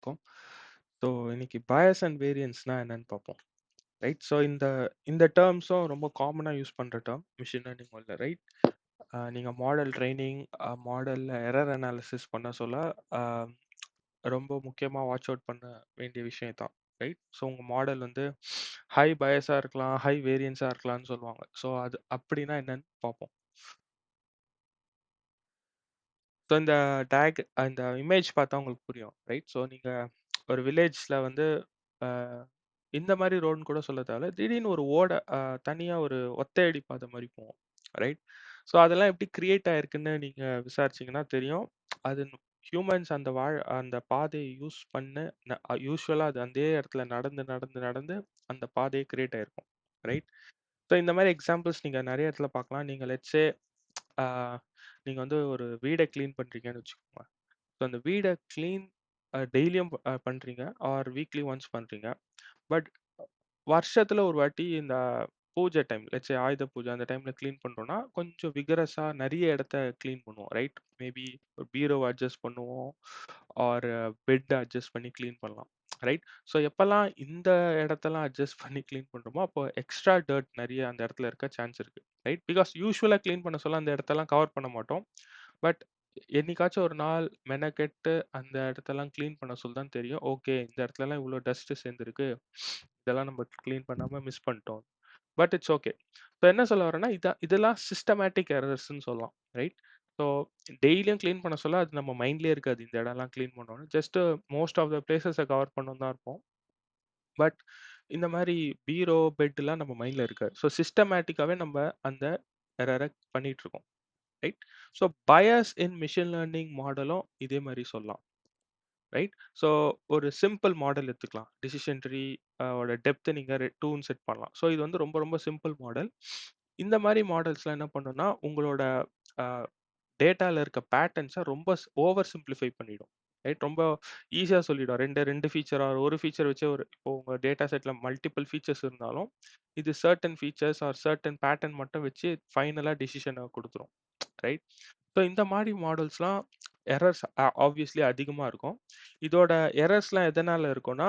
இருக்கும். ஸோ இன்னைக்கு பயஸ் அண்ட் வேரியன்ஸ்னா என்னன்னு பார்ப்போம். ரைட். ஸோ இந்த இந்த டேர்ம்ஸும் ரொம்ப காமனாக யூஸ் பண்ணுற டேர்ம் மிஷின் லேர்னிங் உள்ள ரைட். நீங்கள் நீங்க மாடல் ட்ரைனிங் மாடலில் எரர் அனாலிசிஸ் பண்ண சொல்ல ரொம்ப முக்கியமா வாட்ச் அவுட் பண்ண வேண்டிய விஷயம் தான். ரைட். ஸோ உங்க மாடல் வந்து ஹை பயஸாக இருக்கலாம், ஹை வேரியன்ஸாக இருக்கலாம்னு சொல்லுவாங்க. ஸோ அது அப்படின்னா என்னன்னு பார்ப்போம். ஸோ இந்த டேக் இந்த இமேஜ் பார்த்தா உங்களுக்கு புரியும். ரைட். ஸோ நீங்க ஒரு வில்லேஜ்ல வந்து இந்த மாதிரி ரோடுன்னு கூட சொல்ல தேவையில்ல. திடீர்னு ஒரு ஓட தனியாக தனியா ஒரு ஒத்தையடி பாதை மாதிரி போகும். ரைட். ஸோ அதெல்லாம் எப்படி கிரியேட் ஆயிருக்குன்னு நீங்க விசாரிச்சீங்கன்னா தெரியும். அது ஹியூமன்ஸ் அந்த வாழ் அந்த பாதையை யூஸ் பண்ணு ந அது அதே இடத்துல நடந்து, நடந்து, நடந்து அந்த பாதையே கிரியேட் ஆயிருக்கும். ரைட். ஸோ இந்த மாதிரி எக்ஸாம்பிள்ஸ் நீங்கள் நிறைய இடத்துல பார்க்கலாம். நீங்கள் லெட்ஸே நீங்க வந்து ஒரு வீட கிளீன் பண்றீங்கன்னு வச்சுக்கோங்க. ஸோ அந்த வீட கிளீன் அ டெய்லியும் அ பண்றீங்க ஆர் வீக்லி ஒன்ஸ் பண்றீங்க. பட் வருஷத்துல ஒரு வாட்டி இந்த பூஜை டைம் லெட்ஸ் சே ஆயுத பூஜை அந்த டைம்ல கிளீன் பண்றோம்னா, கொஞ்சம் விகரஸா நெறைய இடத்த கிளீன் பண்ணுவோம். ரைட். மேபி ஒரு பீரோவ அட்ஜஸ்ட் பண்ணுவோம். ஆர் பெட் அட்ஜஸ்ட் பண்ணி கிளீன் பண்ணலாம். ரைட். ஸோ எப்பலாம் இந்த இடத்தெல்லாம் அட்ஜஸ்ட் பண்ணி கிளீன் பண்றோமோ, அப்போ எக்ஸ்ட்ரா டர்ட் நெறைய அந்த இடத்துல இருக்க சான்ஸ் இருக்கு. ரைட். பிகாஸ் யூஸ்வலாக க்ளீன் பண்ண சொல்ல அந்த இடத்தெல்லாம் கவர் பண்ண மாட்டோம். பட் என்னைக்காச்சும் ஒரு நாள் மெனக்கெட்டு அந்த இடத்தெல்லாம் க்ளீன் பண்ண சொல்ல தான் தெரியும். ஓகே இந்த இடத்துலலாம் இவ்வளோ டஸ்ட்டு சேர்ந்துருக்கு இதெல்லாம் நம்ம க்ளீன் பண்ணாமல் மிஸ் பண்ணிட்டோம். But it's okay. ஸோ என்ன சொல்ல வரேன்னா, இதான் இதெல்லாம் சிஸ்டமேட்டிக் எரர்ஸ்ன்னு சொல்லலாம். ரைட். ஸோ டெய்லியும் க்ளீன் பண்ண சொல்ல அது நம்ம மைண்ட்லேயே இருக்காது. இந்த இடம்லாம் க்ளீன் பண்ணோன்னு ஜஸ்ட்டு மோஸ்ட் ஆஃப் த பிளேசஸை கவர் பண்ணோம் தான் இருப்போம். பட் இந்த மாரி பீரோ, பெட்லாம் நம்ம மைண்ட்ல இருக்காது. ஸோ சிஸ்டமேட்டிக்காவே நம்ம அந்த எரர பண்ணிட்டு இருக்கோம். Right. So bias in machine learning மாடலும் இதே மாரி சொல்லலாம். ரைட். ஸோ ஒரு சிம்பிள் மாடல் எடுத்துக்கலாம். டிசிஷன் ட்ரீ அ ஓட டெப்த்த நீங்க ரெ 2ன்னு செட் பண்ணலாம். ஸோ இது வந்து ரொம்ப ரொம்ப சிம்பிள் மாடல். இந்த மாரி மாடல்ஸ்லாம் என்ன பண்ணும்னா, உங்களோட அ டேட்டால இருக்க பேட்டர்ன்ஸ ரொம்ப ஸ் ஓவர் சிம்ப்ளிஃபை பண்ணிடும். ரைட். ரொம்ப ஈஸியாக சொல்லிடும். 2 2 ஃபீச்சர் ஆர் ஒரு ஃபீச்சர் வச்சு ஒரு இப்போ உங்கள் டேட்டா செட்டில் மல்டிபிள் ஃபீச்சர்ஸ் இருந்தாலும், இது certain features or certain pattern மட்டும் வச்சு ஃபைனலாக டிசிஷனை கொடுத்துரும் ரைட். ஸோ இந்த மாதிரி மாடல்ஸ்லாம் எரர்ஸ் ஆப்வியஸ்லி அதிகமாக இருக்கும். இதோட எரர்ஸ்லாம் எதனால் இருக்கும்னா,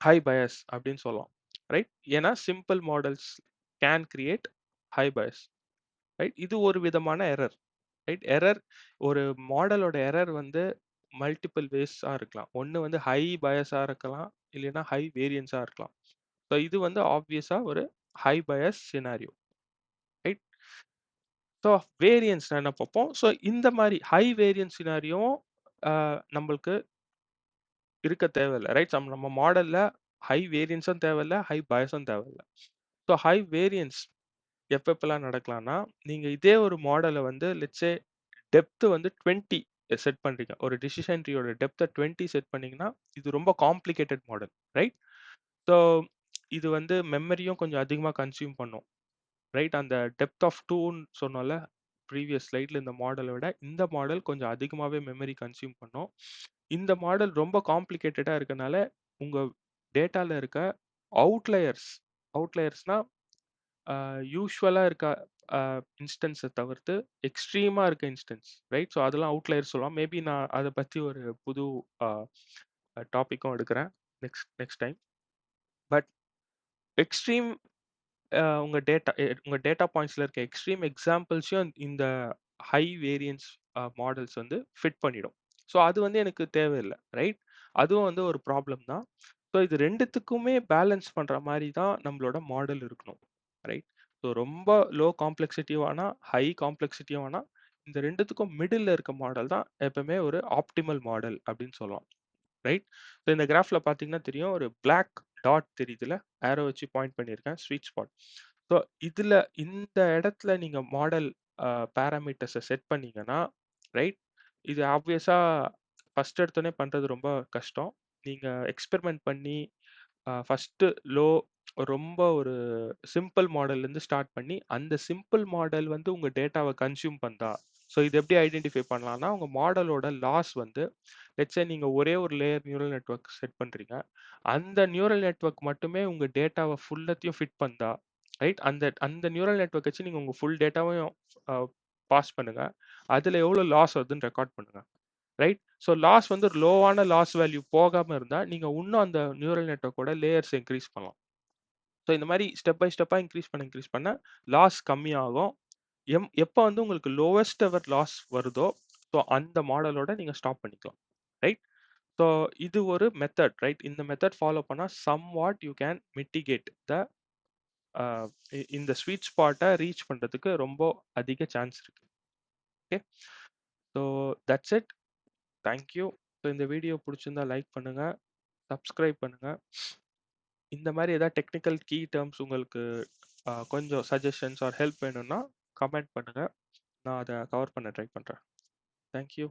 ஹை பயஸ் அப்படின்னு சொல்லலாம். ரைட். ஏன்னா simple models can create high bias. Right. இது ஒரு விதமான எரர். ரைட். எரர் ஒரு மாடலோட எரர் வந்து மல்டிபிள் வேஸா இருக்கலாம். ஒண்ணு வந்து ஹை பயஸாக இருக்கலாம். இல்லைன்னா ஹை வேரியன்ஸா இருக்கலாம். ஸோ இது வந்து ஆப்வியஸா ஒரு high bias scenario. Right. So வேரியன்ஸ்னா என்ன பார்ப்போம். ஸோ இந்த மாரி ஹை வேரியன்ஸ் சினாரியோவும் அ நம்மளுக்கு இருக்க தேவையில்ல. ரைட். சம் நம்ம மாடல்ல ஹை வேரியன்ஸும் தேவையில்ல, ஹை பயஸும் தேவையில்ல. ஸோ ஹை வேரியன்ஸ் எப்ப எப்பலாம் நடக்கலாம்னா, நீங்க இதே ஒரு மாடல வந்து லெட்ஸ் சே டெப்த் வந்து 20 செட் பண்றீங்க. ஒரு டிசிஷன் ட்ரீயோட டெப்த்தை டுவெண்ட்டி செட் பண்ணீங்கன்னா, இது ரொம்ப காம்ப்ளிகேட்டட் மாடல். ரைட். ஸோ இது வந்து மெமரியும் கொஞ்சம் அதிகமாக கன்சியூம் பண்ணும். ரைட். அந்த டெப்த் ஆஃப் டூன்னு சொன்னோம்ல, ப்ரீவியஸ் ஸ்லைட்ல இந்த மாடலை விட இந்த மாடல் கொஞ்சம் அதிகமாகவே மெமரி கன்சியூம் பண்ணும். இந்த மாடல் ரொம்ப காம்ப்ளிகேட்டடாக இருக்கனால, உங்கள் டேட்டாவில் இருக்க அவுட்லயர்ஸ் அவுட்லயர்ஸ்னால் அ யூசுவலா இருக்க அ இன்ஸ்டன்ஸ தவிர்த்து எக்ஸ்ட்ரீமா இருக்க இன்ஸ்டன்ஸ். ரைட். ஸோ அதெல்லாம் அவுட்லயர் சொல்லலாம். மேபி நான் அத பத்தி ஒரு புது அ டாபிக்கும் எடுக்கிறேன். Next next time. But extreme அ உங்க டேட்டா எ உங்க டேட்டா பாயிண்ட்ஸ்ல இருக்க எக்ஸ்ட்ரீம் எக்ஸாம்பிள்ஸையும் இந்த ஹை வேரியன்ஸ் அ மாடல்ஸ் வந்து ஃபிட் பண்ணிடும். ஸோ அது வந்து எனக்கு தேவையில்ல. ரைட். அதுவும் வந்து ஒரு ப்ராப்ளம் தான். ஸோ இது 2த்துக்குமே பேலன்ஸ் பண்ற மாரி தான் நம்மளோட மாடல் இருக்கணும். ரைட். ஸோ ரொம்ப லோ காம்ப்ளெக்ஸிட்டியும் ஹை காம்ப்ளெக்சிட்டிவானா இந்த ரெண்டுத்துக்கும் மிடில் இருக்க மாடல் தான் எப்பவுமே ஒரு ஆப்டிமல் மாடல் அப்படின்னு சொல்லலாம். ரைட். ஸோ இந்த கிராஃபில் பார்த்தீங்கன்னா தெரியும். ஒரு பிளாக் டாட் தெரியுதுல ஆரோ வச்சு பாயிண்ட் பண்ணியிருக்கேன். Sweet spot. ஸோ இதில் இந்த இடத்துல நீங்கள் மாடல் பேராமீட்டர்ஸை செட் பண்ணீங்கன்னா, ரைட். இது ஆப்வியஸாக ஃபஸ்ட் எடுத்தோடனே பண்ணுறது ரொம்ப கஷ்டம். நீங்கள் எக்ஸ்பெரிமெண்ட் பண்ணி அ ஃபர்ஸ்ட்டு லோ ரொம்ப ஒரு சிம்பிள் மாடல்லேருந்து ஸ்டார்ட் பண்ணி, அந்த சிம்பிள் மாடல் வந்து உங்க டேட்டாவ கன்சியூம் பண்ணுதா? ஸோ இது எப்படி ஐடென்டிஃபை பண்ணலாம்னா, உங்க மாடலோட லாஸ் வந்து லெட்ஸ் சே நீங்க ஒரே ஒரு லேயர் நியூரல் நெட்வொர்க் செட் பண்றீங்க. அந்த நியூரல் நெட்வொர்க் மட்டுமே உங்க டேட்டாவ ஃபுல்லத்தையும் ஃபிட் பண்ணுதா? ரைட். அந்த அந்த நியூரல் நெட்வொர்க் வச்சு நீங்க உங்க ஃபுல் டேட்டாவையும் அ பாஸ் பண்ணுங்க. அதில் எவ்வளோ லாஸ் வருதுன்னு ரெக்கார்ட் பண்ணுங்க. ரைட்? ஸோ லாஸ் வந்து ஒரு லோவான லாஸ் வேல்யூ போகாமல் இருந்தால் நீங்கள் இன்னும் அந்த நியூரல் நெட்ஒர்க்கோட லேயர்ஸ் இன்க்ரீஸ் பண்ணலாம். ஸோ இந்த மாதிரி ஸ்டெப் பை ஸ்டெப்பாக இன்க்ரீஸ் பண்ண, இன்க்ரீஸ் பண்ண லாஸ் கம்மியாகும். எம் எப்போ வந்து உங்களுக்கு லோவஸ்ட் எவர் லாஸ் வருதோ, ஸோ அந்த மாடலோட நீங்கள் ஸ்டாப் பண்ணிக்கலாம். ரைட்? ஸோ இது ஒரு மெத்தட் ரைட்? இந்த மெத்தட் ஃபாலோ பண்ணால் somewhat you can mitigate the இந்த ஸ்வீட் ஸ்பாட்டை ரீச் பண்ணுறதுக்கு ரொம்ப அதிக சான்ஸ் இருக்கு. Okay. So that's it. Thank you. So இந்த வீடியோ பிடிச்சிருந்தா லைக் பண்ணுங்க. சப்ஸ்கிரைப் பண்ணுங்க. இந்த மாரி ஏதாவது டெக்னிக்கல் கீ டெர்ம்ஸ் உங்களுக்கு அ கொஞ்சம் சஜஷன்ஸ் ஆர் ஹெல்ப் வேணும்னா கமெண்ட் பண்ணுங்க. நான் அத கவர் பண்ண ட்ரை பண்றேன். Thank you.